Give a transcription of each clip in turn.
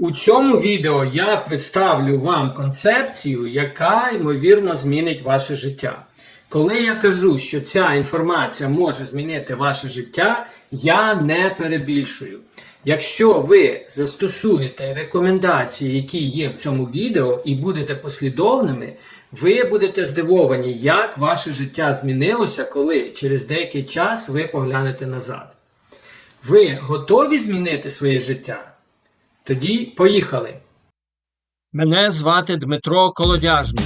У цьому відео я представлю вам концепцію, яка ймовірно змінить ваше життя. Коли я кажу, що ця інформація може змінити ваше життя, я не перебільшую. Якщо ви застосуєте рекомендації, які є в цьому відео, і будете послідовними, ви будете здивовані, як ваше життя змінилося, коли через деякий час ви поглянете назад. Ви готові змінити своє життя? Тоді поїхали. Мене звати Дмитро Колодяжний.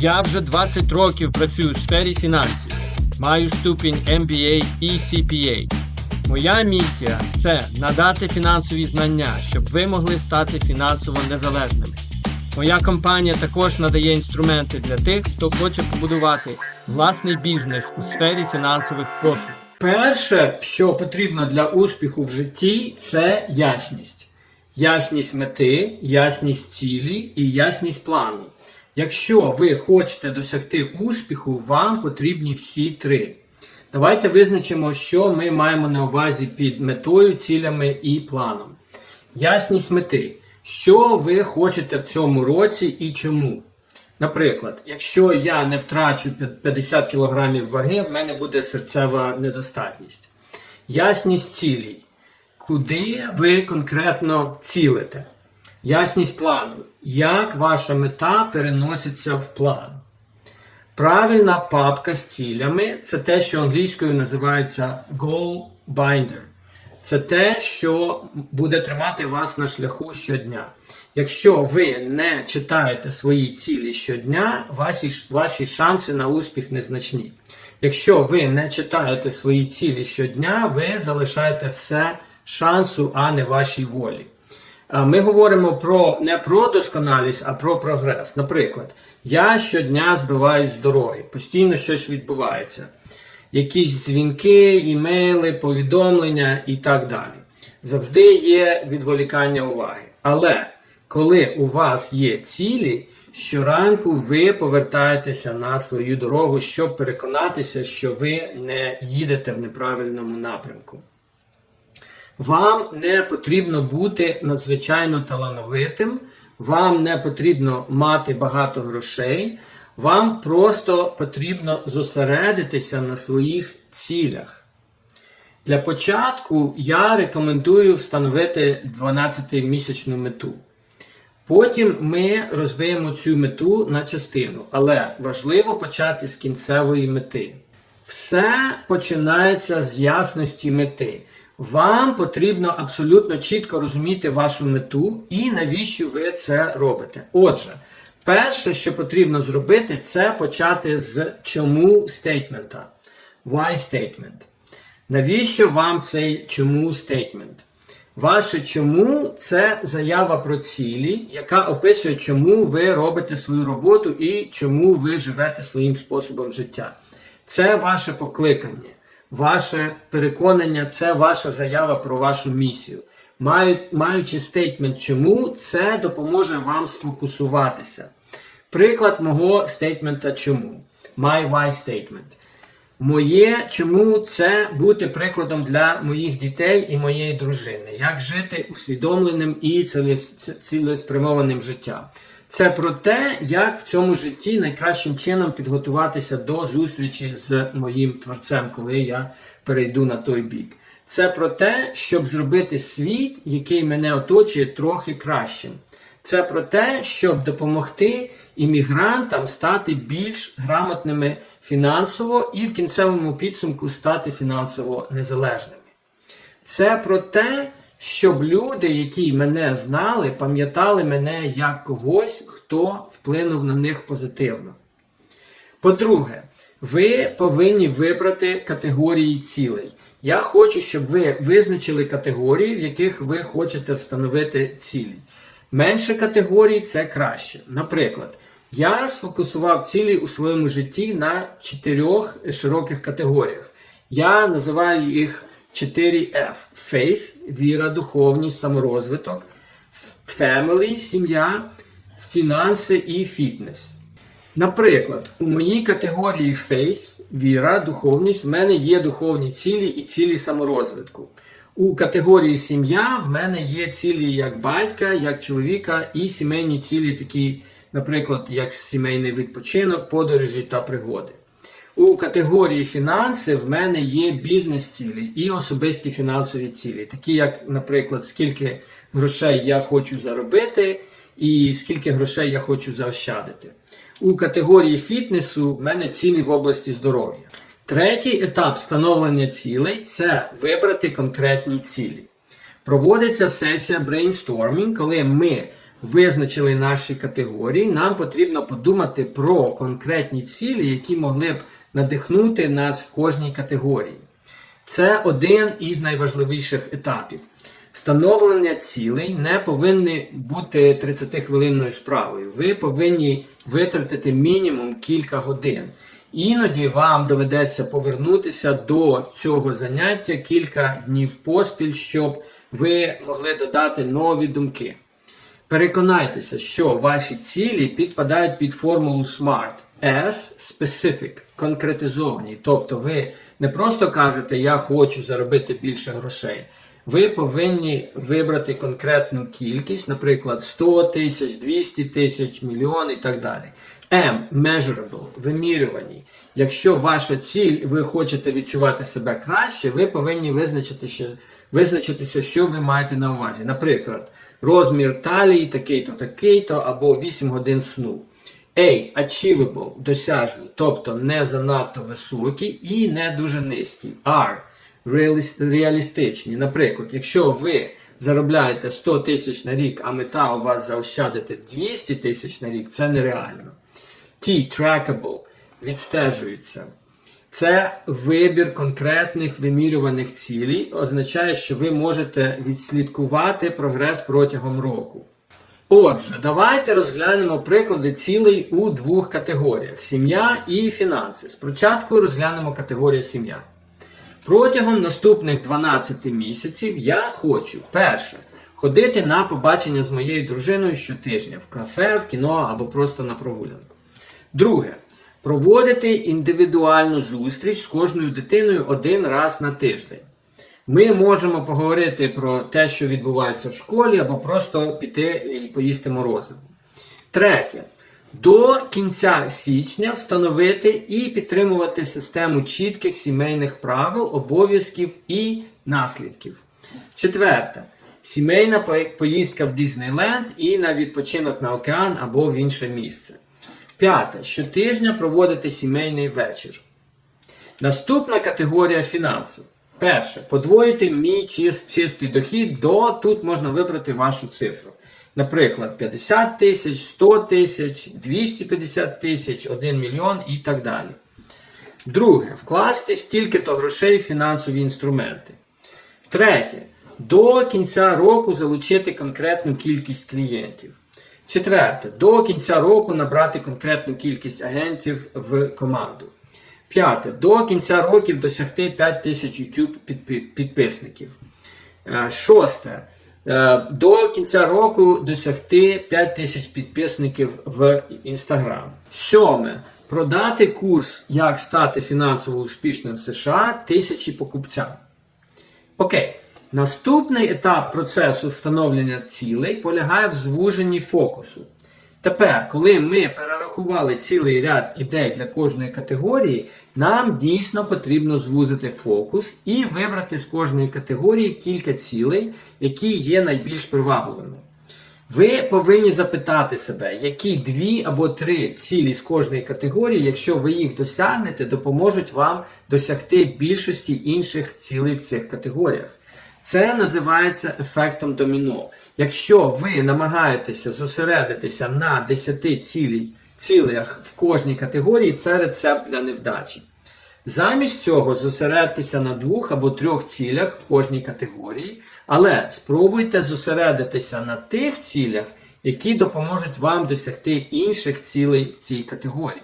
Я вже 20 років працюю в сфері фінансів. Маю ступінь MBA і CPA. Моя місія це надати фінансові знання, щоб ви могли стати фінансово незалежними. Моя компанія також надає інструменти для тих, хто хоче побудувати власний бізнес у сфері фінансових послуг. Перше, що потрібно для успіху в житті, це ясність. Ясність мети, ясність цілі і ясність плану. Якщо ви хочете досягти успіху, вам потрібні всі три. Давайте визначимо, що ми маємо на увазі під метою, цілями і планом. Ясність мети. Що ви хочете в цьому році і чому? Наприклад, якщо я не втрачу 50 кг ваги, в мене буде серцева недостатність. Ясність цілей. Куди ви конкретно цілите? Ясність плану. Як ваша мета переноситься в план? Правильна папка з цілями це те, що англійською називається goal binder. Це те, що буде тримати вас на шляху щодня. Якщо ви не читаєте свої цілі щодня, ваші, ваші шанси на успіх незначні. Якщо ви не читаєте свої цілі щодня, ви залишаєте все шансу, а не вашій волі. Ми говоримо про не про досконалість, а про прогрес. Наприклад, я щодня збиваюсь з дороги, постійно щось відбувається. Якісь дзвінки, імейли, повідомлення і так далі. Завжди є відволікання уваги. Але коли у вас є цілі, щоранку ви повертаєтеся на свою дорогу, щоб переконатися, що ви не їдете в неправильному напрямку. Вам не потрібно бути надзвичайно талановитим, вам не потрібно мати багато грошей, вам просто потрібно зосередитися на своїх цілях. Для початку я рекомендую встановити 12-місячну мету. Потім ми розбиємо цю мету на частину, але важливо почати з кінцевої мети. Все починається з ясності мети. Вам потрібно абсолютно чітко розуміти вашу мету і навіщо ви це робите. Отже, перше, що потрібно зробити, це почати з чому стейтмента. Why statement. Навіщо вам цей чому стейтмент? Ваше чому це заява про цілі, яка описує, чому ви робите свою роботу і чому ви живете своїм способом життя. Це ваше покликання, ваше переконання, це ваша заява про вашу місію. Маючи стейтмент чому, це допоможе вам сфокусуватися. Приклад мого стейтмента чому. My why statement. Моє чому це бути прикладом для моїх дітей і моєї дружини, як жити усвідомленим і цілеспрямованим життям. Це про те, як в цьому житті найкращим чином підготуватися до зустрічі з моїм творцем, коли я перейду на той бік. Це про те, щоб зробити світ, який мене оточує, трохи кращим. Це про те, щоб допомогти іммігрантам стати більш грамотними фінансово і в кінцевому підсумку стати фінансово незалежними. Це про те, щоб люди, які мене знали, пам'ятали мене як когось, хто вплинув на них позитивно. По-друге, ви повинні вибрати категорії цілей. Я хочу, щоб ви визначили категорії, в яких ви хочете встановити цілі. Менше категорій це краще. Наприклад, я сфокусував цілі у своєму житті на чотирьох широких категоріях. Я називаю їх 4F: Faith, віра, духовність, саморозвиток, Family, сім'я, фінанси і фітнес. Наприклад, у моїй категорії Faith, віра, духовність, в мене є духовні цілі і цілі саморозвитку. У категорії сім'я в мене є цілі як батька, як чоловіка, і сімейні цілі, такі, наприклад, як сімейний відпочинок, подорожі та пригоди. У категорії фінанси в мене є бізнес-цілі і особисті фінансові цілі, такі як, наприклад, скільки грошей я хочу заробити і скільки грошей я хочу заощадити. У категорії фітнесу в мене цілі в області здоров'я. Третій етап встановлення цілей це вибрати конкретні цілі. Проводиться сесія brainstorming, коли ми визначили наші категорії, нам потрібно подумати про конкретні цілі, які могли б надихнути нас в кожній категорії. Це один із найважливіших етапів. Встановлення цілей не повинні бути 30-хвилинною справою. Ви повинні витратити мінімум кілька годин. Іноді вам доведеться повернутися до цього заняття кілька днів поспіль, щоб ви могли додати нові думки. Переконайтеся, що ваші цілі підпадають під формулу SMART. S specific, конкретизовані. Тобто ви не просто кажете Я хочу заробити більше грошей. Ви повинні вибрати конкретну кількість, наприклад, 100 тисяч, 200 тисяч, мільйон і так далі. M measurable, вимірювані. Якщо ваша ціль, ви хочете відчувати себе краще, ви повинні визначити, що, визначитися, що ви маєте на увазі. Наприклад, розмір талії такий-то, такий-то, або 8 годин сну. A. Achievable, досяжний, тобто не занадто високий і не дуже низький. R. реаліс- Реалістичні. Наприклад, якщо ви заробляєте 100 тисяч на рік, а мета у вас заощадити 200 тисяч на рік, це нереально. T. Trackable, відстежується. Це вибір конкретних вимірюваних цілей, означає, що ви можете відслідкувати прогрес протягом року. Отже, давайте розглянемо приклади цілей у двох категоріях: сім'я і фінанси. Спочатку розглянемо категорію сім'я. Протягом наступних 12 місяців я хочу перше ходити на побачення з моєю дружиною щотижня в кафе, в кіно або просто на прогулянку. Друге. Проводити індивідуальну зустріч з кожною дитиною один раз на тиждень. Ми можемо поговорити про те, що відбувається в школі, або просто піти і поїсти морозиво. Третє. До кінця січня встановити і підтримувати систему чітких сімейних правил, обов'язків і наслідків. Четверте. Сімейна поїздка в Діснейленд і на відпочинок на океан або в інше місце. П'яте. Щотижня проводити сімейний вечір. Наступна категорія фінансів. Перше, подвоїти мій чис- чистий дохід до тут можна вибрати вашу цифру. Наприклад, 50 тисяч, 100 тисяч, 250 тисяч, 1 мільйон і так далі. Друге, вкласти стільки-то грошей в фінансові інструменти. Третє. До кінця року залучити конкретну кількість клієнтів. Четверте. До кінця року набрати конкретну кількість агентів в команду. П'яте. До кінця років досягти 5 тисяч YouTube підписників. Е, Шосте. Е, До кінця року досягти 5 тисяч підписників в Інстаграм. Сьоме. Продати курс Як стати фінансово успішним в США тисячі покупцям. Окей. Наступний етап процесу встановлення цілей полягає в звуженні фокусу. Тепер, коли ми перерахували цілий ряд ідей для кожної категорії, нам дійсно потрібно звузити фокус і вибрати з кожної категорії кілька цілей, які є найбільш привабливими. Ви повинні запитати себе, які дві або три цілі з кожної категорії, якщо ви їх досягнете, допоможуть вам досягти більшості інших цілей в цих категоріях. Це називається ефектом доміно. Якщо ви намагаєтеся зосередитися на 10 цілей, цілях в кожній категорії, це рецепт для невдачі. Замість цього зосередьтеся на двох або трьох цілях в кожній категорії, але спробуйте зосередитися на тих цілях, які допоможуть вам досягти інших цілей в цій категорії.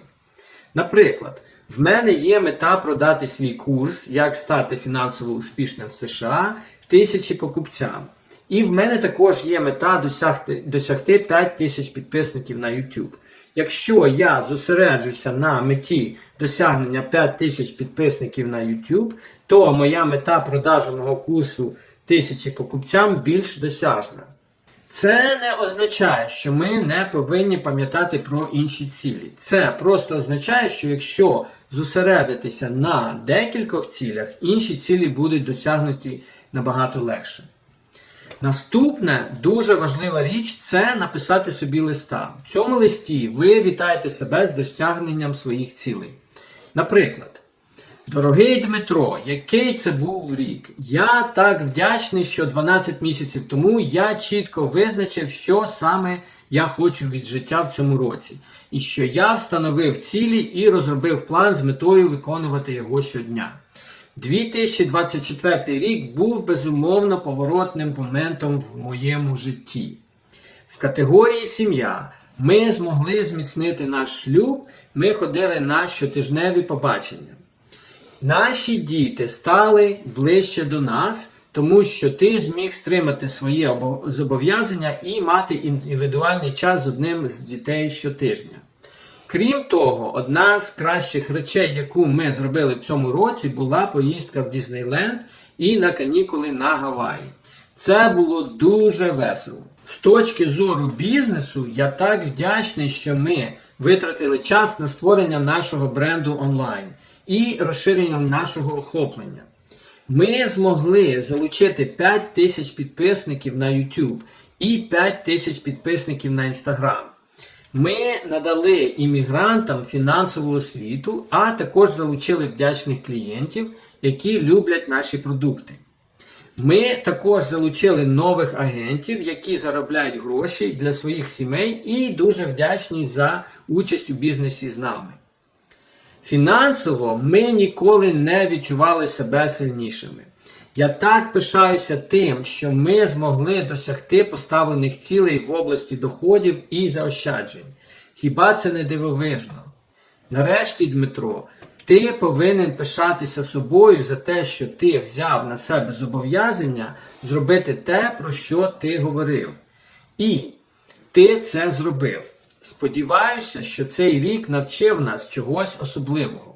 Наприклад, в мене є мета продати свій курс, як стати фінансово успішним в США тисячі покупцям. І в мене також є мета досягти, досягти 5 тисяч підписників на YouTube. Якщо я зосереджуся на меті досягнення 5 тисяч підписників на YouTube, то моя мета продажу мого курсу тисячі покупцям більш досяжна. Це не означає, що ми не повинні пам'ятати про інші цілі. Це просто означає, що якщо зосередитися на декількох цілях, інші цілі будуть досягнуті набагато легше. Наступне дуже важлива річ це написати собі листа. В цьому листі ви вітаєте себе з досягненням своїх цілей. Наприклад, Дорогий Дмитро, який це був рік? Я так вдячний, що 12 місяців тому я чітко визначив, що саме я хочу від життя в цьому році, і що я встановив цілі і розробив план з метою виконувати його щодня. 2024 рік був безумовно поворотним моментом в моєму житті. В категорії сім'я ми змогли зміцнити наш шлюб, ми ходили на щотижневі побачення. Наші діти стали ближче до нас, тому що ти зміг стримати своє зобов'язання і мати індивідуальний час з одним з дітей щотижня. Крім того, одна з кращих речей, яку ми зробили в цьому році, була поїздка в Діснейленд і на канікули на Гаваї. Це було дуже весело. З точки зору бізнесу, я так вдячний, що ми витратили час на створення нашого бренду онлайн і розширення нашого охоплення. Ми змогли залучити 5 тисяч підписників на YouTube і 5 тисяч підписників на Instagram. Ми надали іммігрантам фінансову освіту, а також залучили вдячних клієнтів, які люблять наші продукти. Ми також залучили нових агентів, які заробляють гроші для своїх сімей і дуже вдячні за участь у бізнесі з нами. Фінансово ми ніколи не відчували себе сильнішими. Я так пишаюся тим, що ми змогли досягти поставлених цілей в області доходів і заощаджень. Хіба це не дивовижно? Нарешті, Дмитро, ти повинен пишатися собою за те, що ти взяв на себе зобов'язання зробити те, про що ти говорив. І ти це зробив. Сподіваюся, що цей рік навчив нас чогось особливого.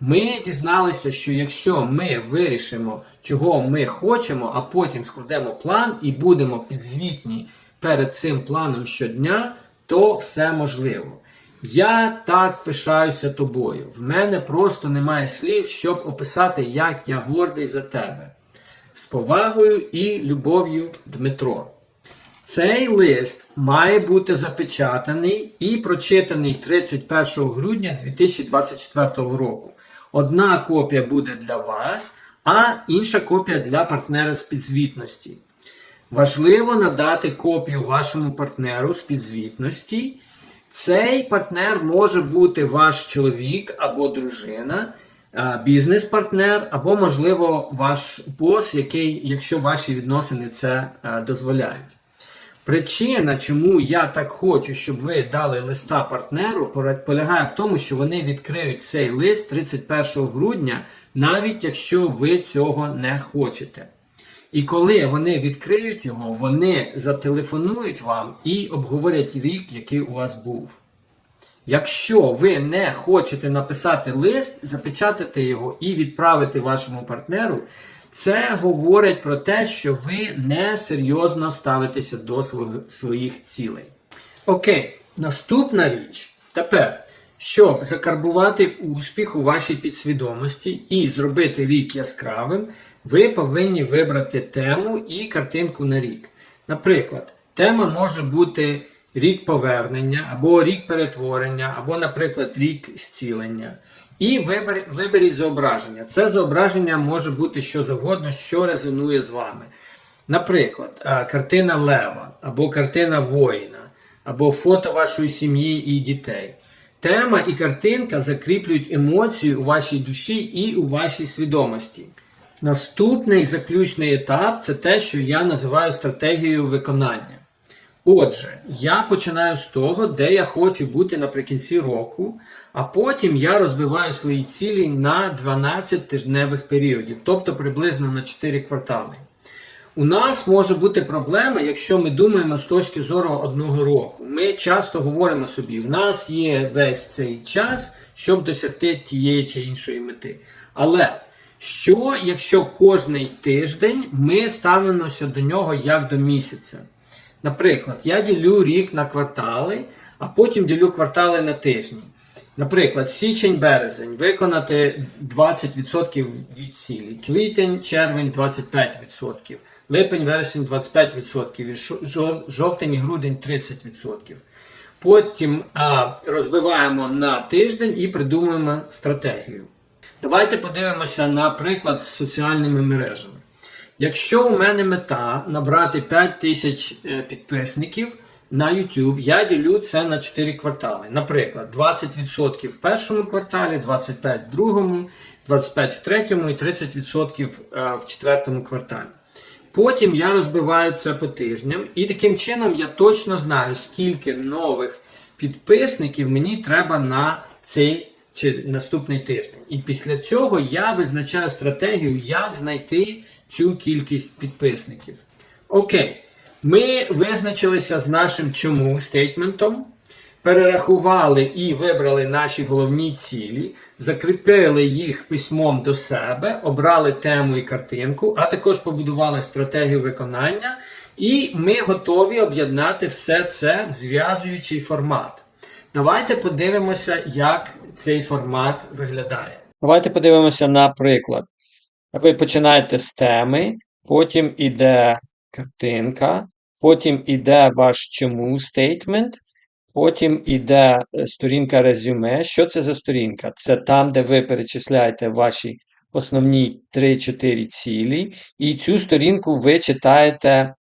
Ми дізналися, що якщо ми вирішимо, чого ми хочемо, а потім складемо план і будемо підзвітні перед цим планом щодня, то все можливо. Я так пишаюся тобою. В мене просто немає слів, щоб описати, як я гордий за тебе. З повагою і любов'ю, Дмитро. Цей лист має бути запечатаний і прочитаний 31 грудня 2024 року. Одна копія буде для вас, а інша копія для партнера з підзвітності. Важливо надати копію вашому партнеру з підзвітності. Цей партнер може бути ваш чоловік або дружина, бізнес-партнер, або, можливо, ваш бос, який, якщо ваші відносини це дозволяють. Причина, чому я так хочу, щоб ви дали листа партнеру, полягає в тому, що вони відкриють цей лист 31 грудня, навіть якщо ви цього не хочете. І коли вони відкриють його, вони зателефонують вам і обговорять рік, який у вас був. Якщо ви не хочете написати лист, запечатати його і відправити вашому партнеру, це говорить про те, що ви не серйозно ставитеся до своїх цілей. Окей, наступна річ. Тепер, щоб закарбувати успіх у вашій підсвідомості і зробити рік яскравим, ви повинні вибрати тему і картинку на рік. Наприклад, тема може бути рік повернення, або рік перетворення, або, наприклад, рік зцілення. І вибер- виберіть зображення. Це зображення може бути що завгодно, що резонує з вами. Наприклад, картина лева, або картина воїна, або фото вашої сім'ї і дітей. Тема і картинка закріплюють емоції у вашій душі і у вашій свідомості. Наступний заключний етап це те, що я називаю стратегією виконання. Отже, я починаю з того, де я хочу бути наприкінці року, а потім я розбиваю свої цілі на 12 тижневих періодів, тобто приблизно на 4 квартали. У нас може бути проблема, якщо ми думаємо з точки зору одного року. Ми часто говоримо собі, в нас є весь цей час, щоб досягти тієї чи іншої мети. Але Що, якщо кожний тиждень ми ставимося до нього як до місяця? Наприклад, я ділю рік на квартали, а потім ділю квартали на тижні. Наприклад, січень-березень виконати 20% від цілі, квітень, червень 25%, липень, вересень 25%, і жовтень і грудень 30%. Потім а, розбиваємо на тиждень і придумуємо стратегію. Давайте подивимося на приклад з соціальними мережами. Якщо у мене мета набрати 5 тисяч е, підписників на YouTube, я ділю це на 4 квартали. Наприклад, 20% в першому кварталі, 25% в другому, 25% в третьому і 30% е, в четвертому кварталі. Потім я розбиваю це по тижням, і таким чином я точно знаю, скільки нових підписників мені треба на цей чи наступний тиждень. І після цього я визначаю стратегію, як знайти цю кількість підписників. Окей, ми визначилися з нашим чому стейтментом, перерахували і вибрали наші головні цілі, закріпили їх письмом до себе, обрали тему і картинку, а також побудували стратегію виконання. І ми готові об'єднати все це в зв'язуючий формат. Давайте подивимося, як цей формат виглядає. Давайте подивимося на приклад. Ви починаєте з теми, потім іде картинка, потім іде ваш чому стейтмент, потім іде е, сторінка резюме. Що це за сторінка? Це там, де ви перечисляєте ваші основні 3-4 цілі, і цю сторінку ви читаєте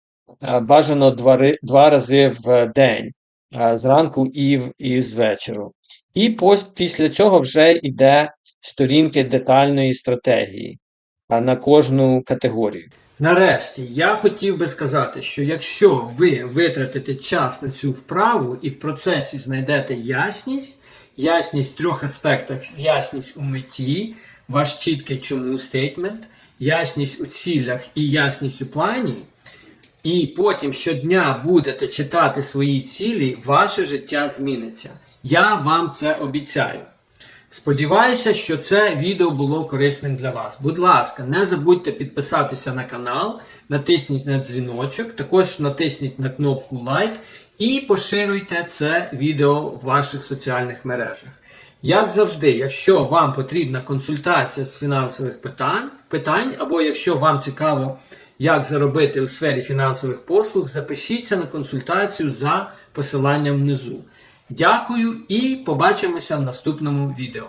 е, бажано два, два рази в день, е, зранку і, і з вечору. І після цього вже йде сторінки детальної стратегії на кожну категорію. Нарешті, я хотів би сказати, що якщо ви витратите час на цю вправу і в процесі знайдете ясність, ясність в трьох аспектах, ясність у меті, ваш чіткий чому стейтмент, ясність у цілях і ясність у плані, і потім щодня будете читати свої цілі, ваше життя зміниться. Я вам це обіцяю. Сподіваюся, що це відео було корисним для вас. Будь ласка, не забудьте підписатися на канал, натисніть на дзвіночок, також натисніть на кнопку лайк і поширюйте це відео в ваших соціальних мережах. Як завжди, якщо вам потрібна консультація з фінансових питань, питань або якщо вам цікаво, як заробити у сфері фінансових послуг, запишіться на консультацію за посиланням внизу. Дякую і побачимося в наступному відео.